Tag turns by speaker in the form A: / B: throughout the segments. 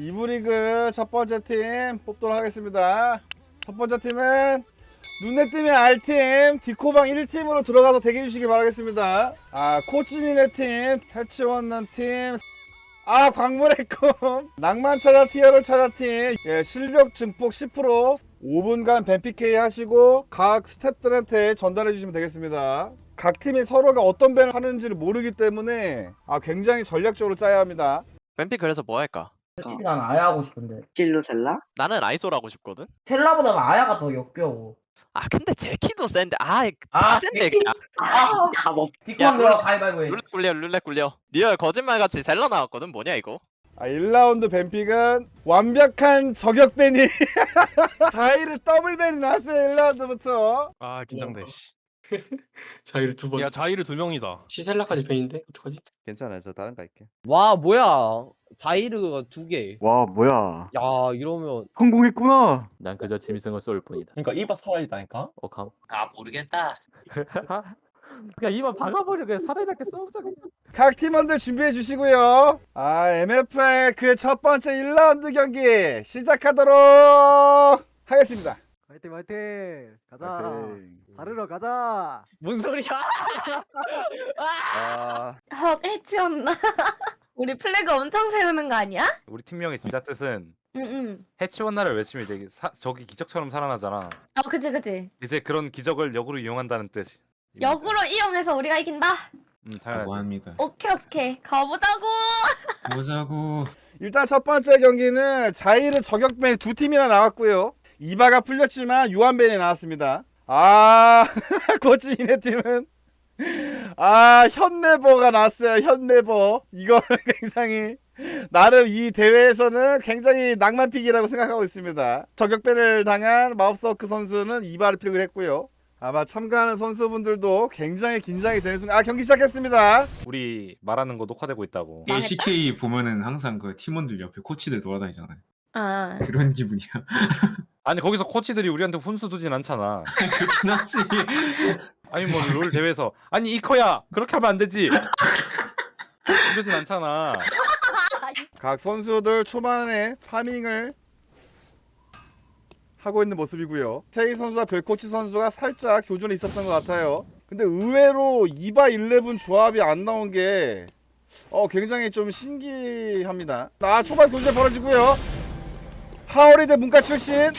A: 2부 리그 첫 번째 팀 뽑도록 하겠습니다. 첫 번째 팀은 눈에 띄면 R팀 디코방 1팀으로 들어가서 대기해 주시기 바라겠습니다. 아 코치니네 팀, 패치원난 팀, 아 광물의 꿈, 낭만 찾아 티어를 찾아 팀, 예, 실력 증폭 10% 5분간 뱀 PK 하시고 각 스탭들한테 전달해 주시면 되겠습니다. 각 팀이 서로가 어떤 밴을 하는지를 모르기 때문에 아 굉장히 전략적으로 짜야 합니다.
B: 뱀피 그래서 뭐 할까?
C: 솔직히 난 아야 하고 싶은데
D: 킬로 셀라?
B: 나는 아이솔 하고 싶거든.
C: 텔라보다 아야가 더 역겨워
B: 아 근데 제키도 센데 아이
C: 아,
B: 다 센데
C: 제키?
B: 그냥
C: 아
D: 감옥
C: 디코한 들어 가위바위보 해
B: 룰렛 굴려 룰렛 굴려 리얼 거짓말같이 셀러 나왔거든 뭐냐 이거
A: 아 1라운드 뱀픽은 완벽한 저격밴이 자이르 더블밴이 나왔어요 1라운드부터
E: 아 긴장돼. 씨.
F: 자이를 두 번.
E: 야 자이르 두 명이다.
F: 시셀라까지 벤인데 어떡하지?
G: 괜찮아요. 저 다른 거 할게.
H: 와 뭐야 자이르가 두 개.
G: 와 뭐야?
H: 야 이러면
G: 성공했구나.
I: 난 그저 짐승을 쏠 뿐이다.
E: 그러니까 이바 살아있다니까.
I: 어 감.
D: 아 모르겠다
I: 그냥 이만 박아버려 그냥 살아있게 싸우자 그냥.
A: 각 팀원들 준비해 주시고요 아 MF의 그첫 번째 1라운드 경기 시작하도록 하겠습니다
J: 화이팅 화이팅 가자
G: 파이팅.
J: 다르러 가자
H: 뭔 소리야?
G: 아
K: 헉 해치웠나? 우리 플래그 엄청 세우는 거 아니야?
L: 우리 팀명의 진짜 뜻은
K: 응 응.
L: 해치원나를 외치면 이제 사, 적이 기적처럼 살아나잖아.
K: 어 그치 그치.
L: 이제 그런 기적을 역으로 이용한다는 뜻.
K: 역으로 이용해서 우리가 이긴다.
L: 음, 당연하지.
F: 합니다.
K: 오케이 오케이 가보자고.
F: 보자고.
A: 일단 첫 번째 경기는 자이르 저격밴 두 팀이나 나왔고요 이바가 풀렸지만 유한밴이 나왔습니다 아 고치인의 팀은 아 현네버가 나왔어요 현네버 이거는 굉장히 나름 이 대회에서는 굉장히 낭만픽이라고 생각하고 있습니다 저격밴을 당한 마법서크 선수는 이바를 픽을 했고요 아마 참가하는 선수분들도 굉장히 긴장이 되는 순간 아 경기 시작했습니다
L: 우리 말하는 거 녹화되고 있다고.
K: 망했다.
F: LCK 보면은 항상 그 팀원들 옆에 코치들 돌아다니잖아요.
K: 아
F: 그런 기분이야.
L: 아니 거기서 코치들이 우리한테 훈수 두진 않잖아.
F: 그렇긴 하지.
L: 아니 뭐 롤 대회에서 아니 이커야 그렇게 하면 안 되지. 이러진 않잖아.
A: 각 선수들 초반에 파밍을 하고 있는 모습이고요. 세이 선수와 별코치 선수가 살짝 교전이 있었던 것 같아요. 근데 의외로 2바 11 조합이 안 나온 게 어, 굉장히 좀 신기합니다. 아, 초반 교전 벌어지고요. 하오리 대 문과 출신.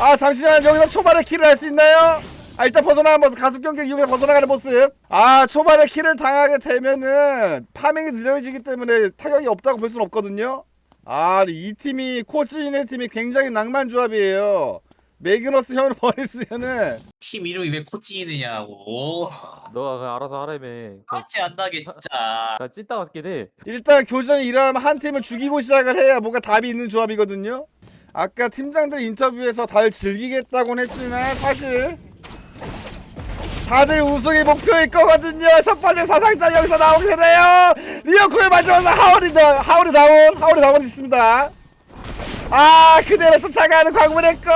A: 아, 잠시만 여기서 초반에 킬을 할 수 있나요? 아, 일단 벗어나는 모습, 가속 경기를 이용해 벗어나가는 모습. 아, 초반에 킬을 당하게 되면은 파밍이 느려지기 때문에 타격이 없다고 볼 수는 없거든요. 아, 이 팀이 코치인의 팀이 굉장히 낭만 조합이에요. 매그너스 현 버리스는
D: 팀 이름이 왜 코치이느냐고
I: 너가 그냥 알아서 하라며.
D: 같이 안 나게 진짜
I: 그냥 찐따 같긴 해.
A: 일단 교전이 일어나면 한 팀을 죽이고 시작을 해야 뭔가 답이 있는 조합이거든요. 아까 팀장들 인터뷰에서 달 즐기겠다고는 했지만 사실 다들 우승이 목표일 거거든요. 첫 번째 사상자 여기서 나오게 되네요. 리어코의 마지막에 하울이죠. 하울이 나온 하울이 나온 있습니다. 아 그대로 쫓아가는 광문의 꿈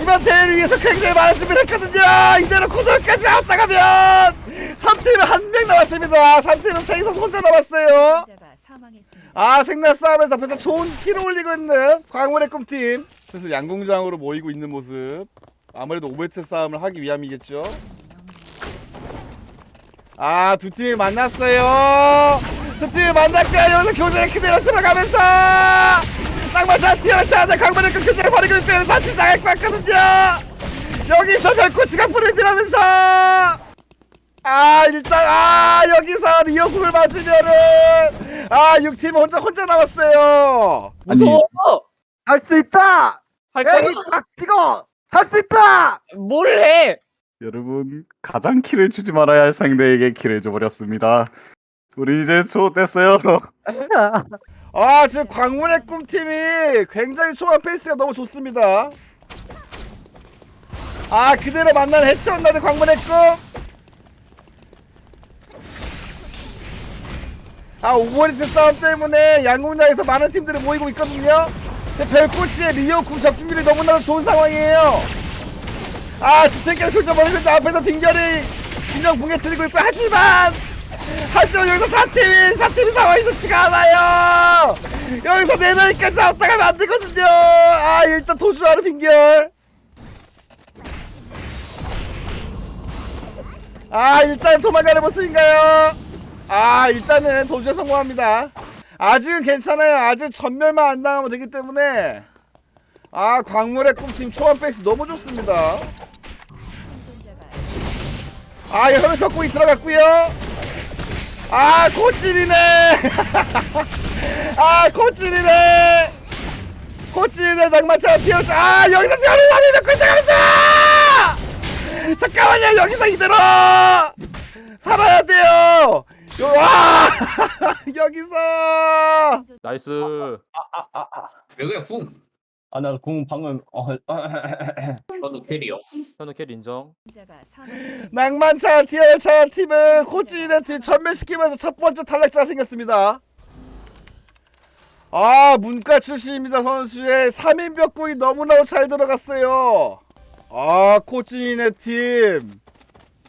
A: 이번 대회를 위해서 굉장히 많은 준비를 했거든요. 이대로 고소까지 앞서가면 3팀은 한 명 남았습니다. 3팀은 세이서 혼자 남았어요. 아 생나 싸움에서 앞에서 좋은 키를 올리고 있는 광물의 꿈팀. 그래서 양궁장으로 모이고 있는 모습. 아무래도 오베트 싸움을 하기 위함이겠죠. 아 두 팀이 만났어요. 두 팀이 만났고요 여기서 교전에 그대로 들어가면서 티어를 찾아 강물의 꿈 교전에 버리고 있는 사실 당할 것 같거든요. 여기서 별코치가 불을 들어면서. 아 일단 아 여기서 리오국을 맞으면은 아 6팀 혼자 혼자 남았어요
H: 무서워.
J: 할 수 있다
H: 할 거야?
J: 여기 딱 찍어 할 수 있다
H: 뭘 해?
G: 여러분 가장 키를 주지 말아야 할 상대에게 키를 줘버렸습니다. 우리 이제 초 됐어요.
A: 아 지금 광문의 꿈팀이 굉장히 초반 페이스가 너무 좋습니다 아 그대로 만난 해치원나는 광문의 꿈 아 오버리스 싸움 때문에 양궁장에서 많은 팀들이 모이고 있거든요. 별코치의 리오쿠 적중률이 너무나도 좋은 상황이에요. 아 펼쳐버리고 있는데 앞에서 빙결이 균형 들고 있고 하지만 하지만 여기서 4팀이 4팀이 상황이 좋지가 않아요. 여기서 4명이까지 나왔다가면 안 되거든요. 아 일단 도주하는 빙결. 아 일단 도망가는 모습인가요 아 일단은 도주에 성공합니다. 아직은 괜찮아요. 아직 전멸만 안 당하면 되기 때문에. 아 광물의 꿈팀 초반 베이스 너무 좋습니다. 아 현우 벽공이 들어갔고요. 아 코찔이네. 아 코찔이네. 코찔이네 낭만차가 튀었어 아 여기서 현우 남이 벽공 들어갔어 잠깐만요 여기서 이대로. 살아야 돼요 요- 와 여기서
I: 나이스.
D: 여기가 궁.
E: 아 나 궁 방금 어,
D: 저도 캐리어.
I: 현우 킬 인정.
A: 낭만차 티어차 팀은 코치인의 팀 전멸시키면서 첫 번째 탈락자가 생겼습니다. 아 문과 출신입니다 선수의 3인 벽공이 너무나도 잘 들어갔어요. 아 코치인의 팀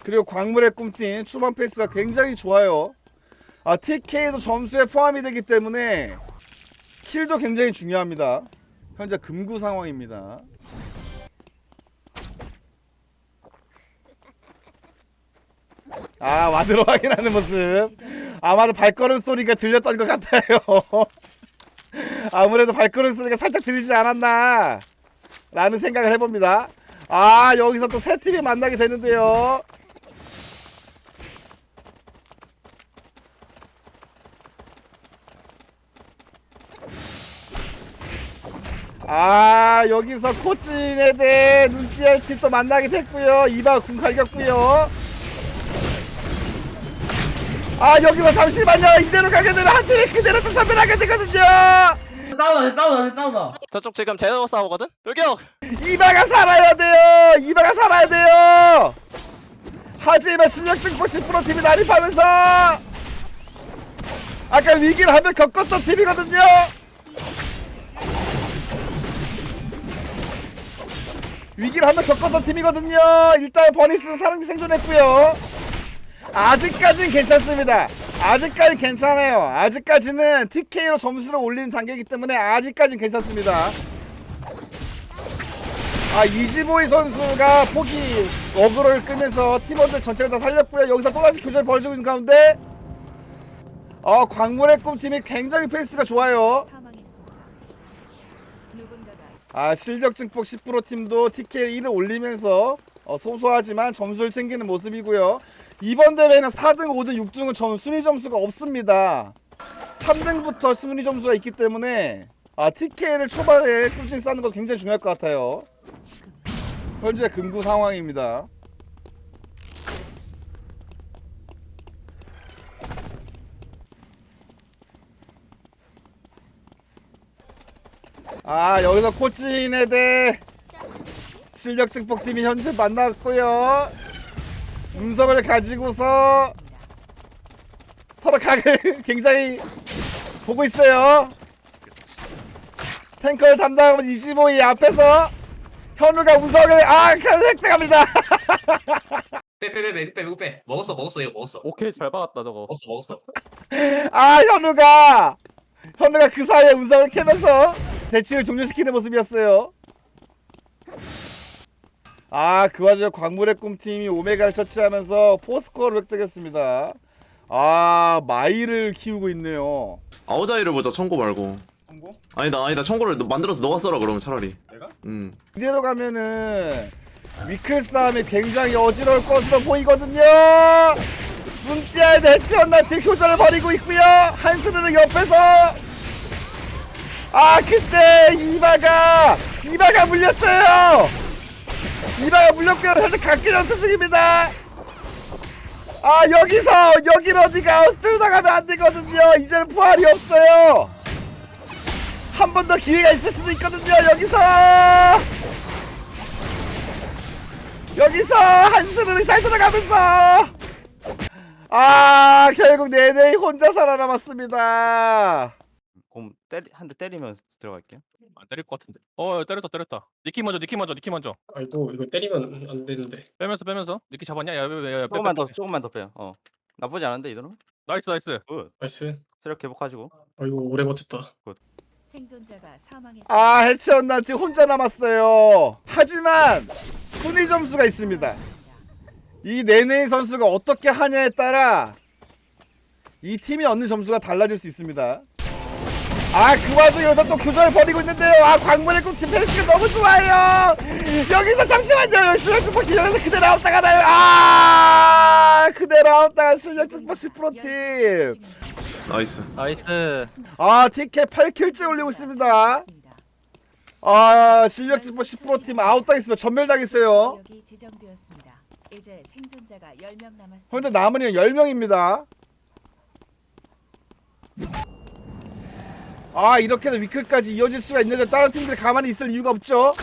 A: 그리고 광물의 꿈팀 초반 페이스가 굉장히 좋아요. 아 TK도 점수에 포함이 되기 때문에 킬도 굉장히 중요합니다. 현재 금구 상황입니다. 아 와드로 확인하는 모습. 아마도 발걸음 소리가 들렸던 것 같아요. 아무래도 발걸음 소리가 살짝 들리지 않았나? 라는 생각을 해봅니다. 아 여기서 또 세 팀이 만나게 되는데요 아 여기서 코치인에 대해 눈치할 팀또 만나게 됐고요. 이바 궁 갈겼고요. 아 여기서 잠시만요. 이대로 가게 되면 한 팀이 그대로 또 선별하게 되거든요.
C: 싸우다 싸우다 싸우다.
B: 저쪽 지금 제대로 싸우거든? 돌격!
A: 이바가 살아야 돼요. 이바가 살아야 돼요. 하지만 실력 증폭 10% 팀이 난입하면서 아까 위기를 한번 겪었던 팀이거든요 위기를 한번 겪었던 팀이거든요 일단 버니스는 사랑이 생존했고요 아직까지는 괜찮습니다. 아직까지 괜찮아요. 아직까지는 TK로 점수를 올리는 단계이기 때문에 아직까지는 괜찮습니다. 아 이지보이 선수가 포기 어그로를 끄면서 팀원들 전체를 다 살렸고요. 여기서 또다시 교전을 벌이고 있는 가운데 어 광물의 꿈팀이 굉장히 페이스가 좋아요. 아 실력 증폭 10% 팀도 TK 1을 올리면서 어, 소소하지만 점수를 챙기는 모습이고요. 이번 대회는 4등, 5등, 6등은 전 순위 점수가 없습니다. 3등부터 순위 점수가 있기 때문에 아 TK를 초반에 꾸준히 쌓는 것도 굉장히 중요할 것 같아요. 현재 금구 상황입니다. 아 여기서 코치인에 대해 실력 증폭팀이 현재 만났고요. 음성을 가지고서 서로 각을 굉장히 보고 있어요. 탱커를 담당하는 이지보이 앞에서 현우가 음성을 아 획득합니다.
D: 빼빼빼빼 빼 이거 빼. 먹었어 먹었어 이거 먹었어.
I: 오케이 잘 박았다 저거.
D: 먹었어 먹었어.
A: 아 현우가 현우가 그 사이에 음성을 캐면서 대치를 종료시키는 모습이었어요. 아 그 와중에 광물의 꿈팀이 오메가를 처치하면서 포스코어를 획득했습니다. 아 마이를 키우고 있네요.
M: 아오자이를 보자 청고 말고
A: 성공?
M: 아니다 아니다 청고를 너- 만들어서 너가 써라 그러면 차라리
A: 내가?
M: 음
A: 이대로 가면은 위클 싸움이 굉장히 어지러울 것으로 보이거든요. 문자의 대치원나트 교전을 벌이고 있고요. 한스는 옆에서 아 그때 이바가 이바가 물렸어요. 이바가 물렸고요. 현재 각기 전투 중입니다. 아 여기서 여긴 어디가 스틸 나가면 안 되거든요. 이제는 부활이 없어요. 한 번 더 기회가 있을 수도 있거든요. 여기서 여기서 한스르를 잘 들어가면서 아 결국 네네 혼자 살아남았습니다.
E: 곰 때리 한 대 때리면 들어갈게요.
L: 안 때릴 것 같은데. 어 때렸다 때렸다. 니키 먼저 니키 먼저 니키 먼저.
J: 아니 또 이거 때리면 안 되는데.
L: 빼면서 빼면서. 니키 잡았냐? 야야야.
E: 조금만 더 조금만 더 빼요. 어 나쁘지 않은데 이대로?
L: 나이스 나이스.
E: 굿.
C: 나이스.
E: 체력 회복하시고.
C: 아이고 오래 버텼다.
K: 생존자가 사망했습니다.
A: 아 해치언나한테 혼자 남았어요 하지만 순위 점수가 있습니다 이 네네이 선수가 어떻게 하냐에 따라 이 팀이 얻는 점수가 달라질 수 있습니다 아 그 와중에 여기서 또 교전을 벌이고 있는데요. 아 광문의 꿈팀 페이스가 너무 좋아요. 여기서 잠시만요. 실력 축복 기전에서 그대로 아웃다 가 나요. 아 그대로 아웃다가 실력 축복 10%팀.
M: 나이스.
B: 나이스.
A: 아 TK 8킬째 올리고 있습니다. 아 실력 집보 10%팀 아웃당했습니다. 전멸당했어요.
K: 구역이 지정되었습니다. 이제 생존자가 10명 남았습니다.
A: 현재 남은 인원 10명입니다 아 이렇게 해서 위클까지 이어질 수가 있는데 다른 팀들이 가만히 있을 이유가 없죠?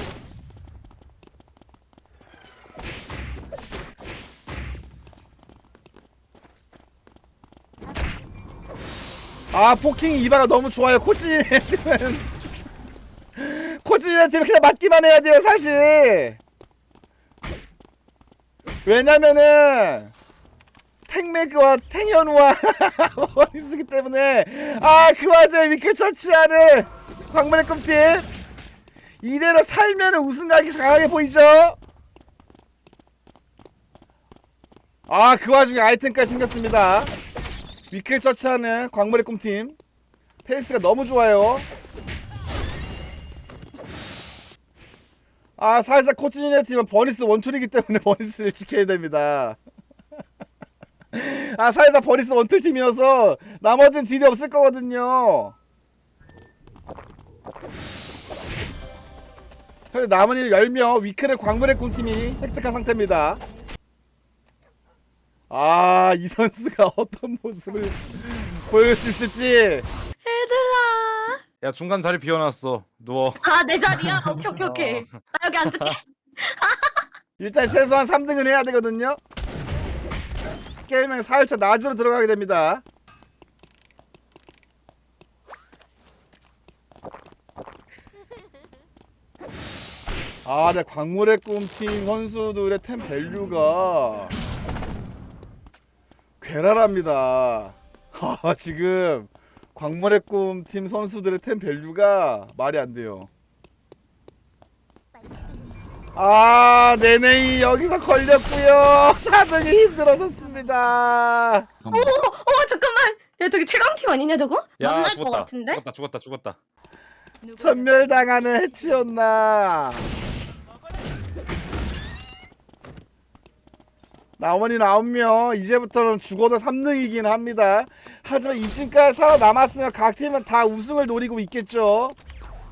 A: 아 포킹 이바가 너무 좋아요 코치님 코치님한테 그냥 맞기만 해야 돼요 사실. 왜냐면은 탱매그와 탱현우와 머리쓰기 때문에 아 그 와중에 위클 처치 하는 광문의 꿈팀 이대로 살면 우승각이 강하게 보이죠? 아 그 와중에 아이템까지 생겼습니다. 위클 처치하는 광물의 꿈팀 페이스가 너무 좋아요. 아 살짝 코치니네 팀은 버니스 원툴이기 때문에 버니스를 지켜야 됩니다 아 살짝 버니스 원툴 팀이어서 나머지는 딜이 없을 거거든요 그래서 남은 일 10명 위클의 광물의 꿈팀이 획득한 상태입니다 아, 이 선수가 어떤 모습을 보여줄 수 있을지.
K: 얘들아.
L: 야 중간 자리 비워놨어. 누워.
K: 아, 내 자리야? 오케이, 오케이, 오케이. 나 여기 앉을게.
A: 일단 최소한 3등은 해야 되거든요. 게임은 4일차 낮으로 들어가게 됩니다. 아, 네, 광물의 꿈팀 선수들의 템 밸류가 괴랄합니다. 아, 지금 광물의 꿈팀 선수들의 템 밸류가 말이 안 돼요. 아, 네네 여기서 걸렸고요. 4등이 힘들어졌습니다.
F: 잠깐만.
K: 어, 잠깐만. 야, 저기 최강팀 아니냐, 저거?
L: 야
K: 만날 것
L: 죽었다.
K: 같은데?
L: 죽었다 죽었다 죽었다.
A: 전멸당하는 해치였나. 나머지는 9명 이제부터는 죽어도 3등이긴 합니다. 하지만 이쯤까지 살아남았으면 각 팀은 다 우승을 노리고 있겠죠.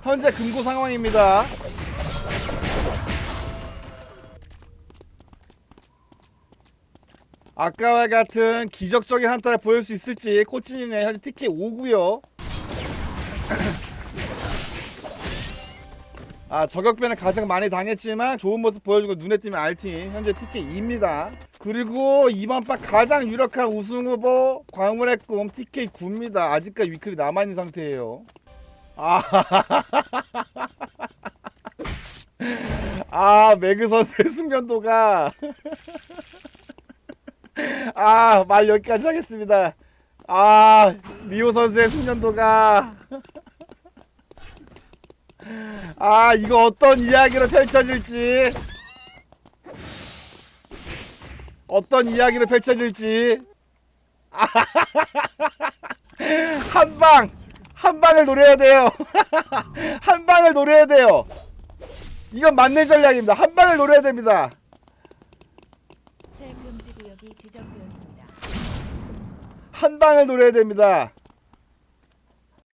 A: 현재 금고 상황입니다. 아까와 같은 기적적인 한타를 보일 수 있을지 코치님의 현재 TK 5고요. 아 저격배는 가장 많이 당했지만 좋은 모습 보여주고 눈에 띄면 R팀 현재 TK 2입니다. 그리고 이번 판 가장 유력한 우승 후보 광물의 꿈 TK 9입니다. 아직까지 위클이 남아있는 상태예요. 아, 아 매그 선수의 숙련도가 아 말 여기까지 하겠습니다. 아 리오 선수의 숙련도가. 아 이거 어떤 이야기로 펼쳐질지. 어떤 이야기로 펼쳐질지. 한방 한 방을 노려야 돼요. 한 방을 노려야 돼요. 이건 만렙 전략입니다. 한 방을 노려야 됩니다
K: 새 금지 구역이 지정되었습니다.
A: 한 방을 노려야 됩니다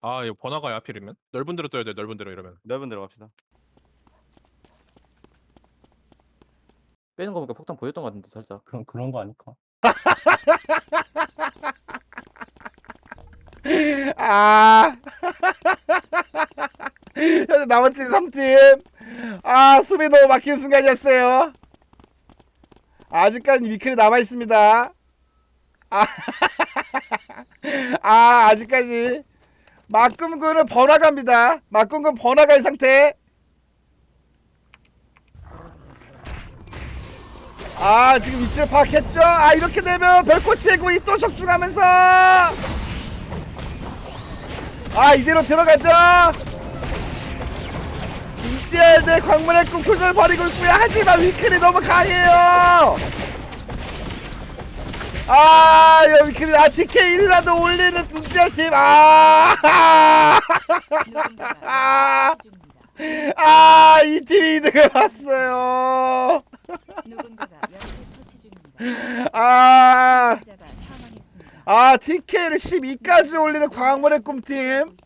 L: 아 이거 번화가야 하필이면 넓은 데로 떠야 돼 넓은 데로 이러면.
E: 넓은 데로 갑시다.
I: 빼는 거 보니까 폭탄 보였던 것 같은데 살짝.
E: 그런 그런 거 아닐까?
A: 아 현재 나머지 3팀 아 수비 너무 막힌 순간이었어요 아직까지 위클이 남아있습니다 아, 아 아직까지. 막금군은 번화가입니다. 막금군 번화가의 상태. 아 지금 위치를 파악했죠? 아 이렇게 되면 별꽃의 구이 또 적중하면서. 아 이대로 들어가죠? 인지할 대 광문의 꿈 표정을 버리고 있고요. 하지만 위클이 너무 강해요 아 여기 위클이 아 TK 1라도 올리는 인지할 팀아 아, 이 팀이 이득을 봤어요. 아, 아, TK를 12까지 올리는 광물의 꿈팀.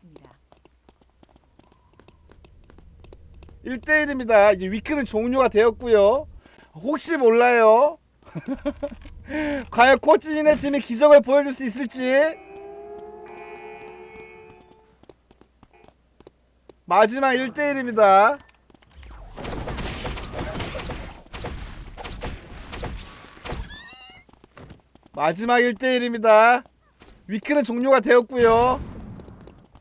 A: 1대1입니다. 이제 위크는 종료가 되었고요. 혹시 몰라요. 과연 코치인의 팀이 기적을 보여줄 수 있을지. 마지막 1대1입니다. 마지막 1대1입니다. 위크는 종료가 되었고요.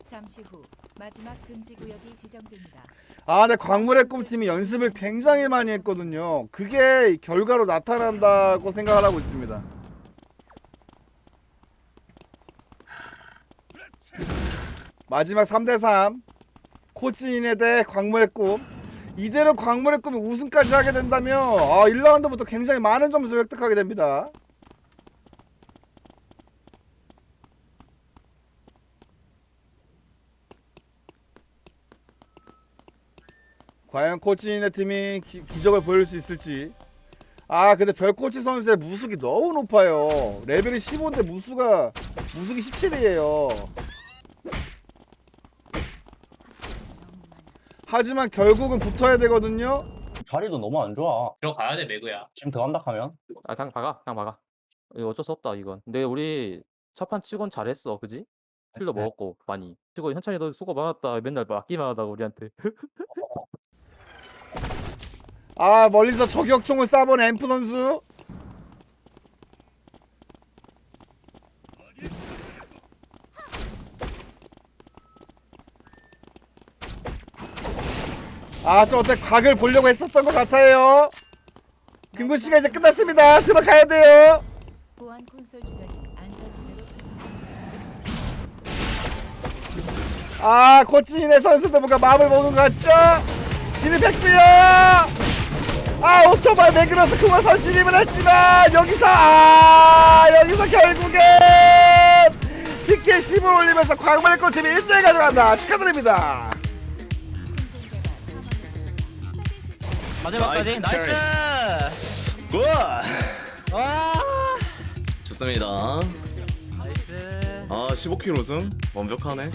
K: 잠시 후 마지막 금지 구역이 지정됩니다.
A: 아, 근데 광물의 꿈팀이 연습을 굉장히 많이 했거든요. 그게 결과로 나타난다고 생각을 하고 있습니다. 마지막 3대3 코치인에 대해 광물의 꿈 이대로 광물의 꿈이 우승까지 하게 된다면 아, 1라운드부터 굉장히 많은 점수를 획득하게 됩니다. 과연 코치인의 팀이 기, 기적을 보여줄 수 있을지. 아 근데 별코치 선수의 무수기 너무 높아요. 레벨이 15인데 무수가 무수기 17이에요. 하지만 결국은 붙어야 되거든요.
E: 자리도 너무 안 좋아.
D: 들어가야 돼 매그야.
E: 지금 들어간다 하면?
I: 아 그냥 박아 그냥 박아. 이거 어쩔 수 없다 이건. 근데 우리 첫판 치곤 잘했어 그지? 킬도
E: 네.
I: 먹었고 많이. 치고 현찬이 너 수고 많았다 맨날 맞기만 하다가 우리한테
A: 아 멀리서 저격총을 쏴본 앰프 선수? 아저 어때 각을 보려고 했었던 것 같아요. 근무 시간 이제 끝났습니다. 들어가야 돼요.
K: 보안 콘솔 주변이 안전지대로 설정됩니다.
A: 아 코치인의 선수들 뭔가 마음을 먹은 것 같죠? 진입했고요 아 오토바이 매그러스 그만 선진입을 했지만 여기서 아 여기서 결국엔 티켓 10을 올리면서 광물의 꽃팀이 1대 가져간다. 축하드립니다.
M: 마지막까지. 나이스! 굿 좋습니다. 아 15킬 우승? 완벽하네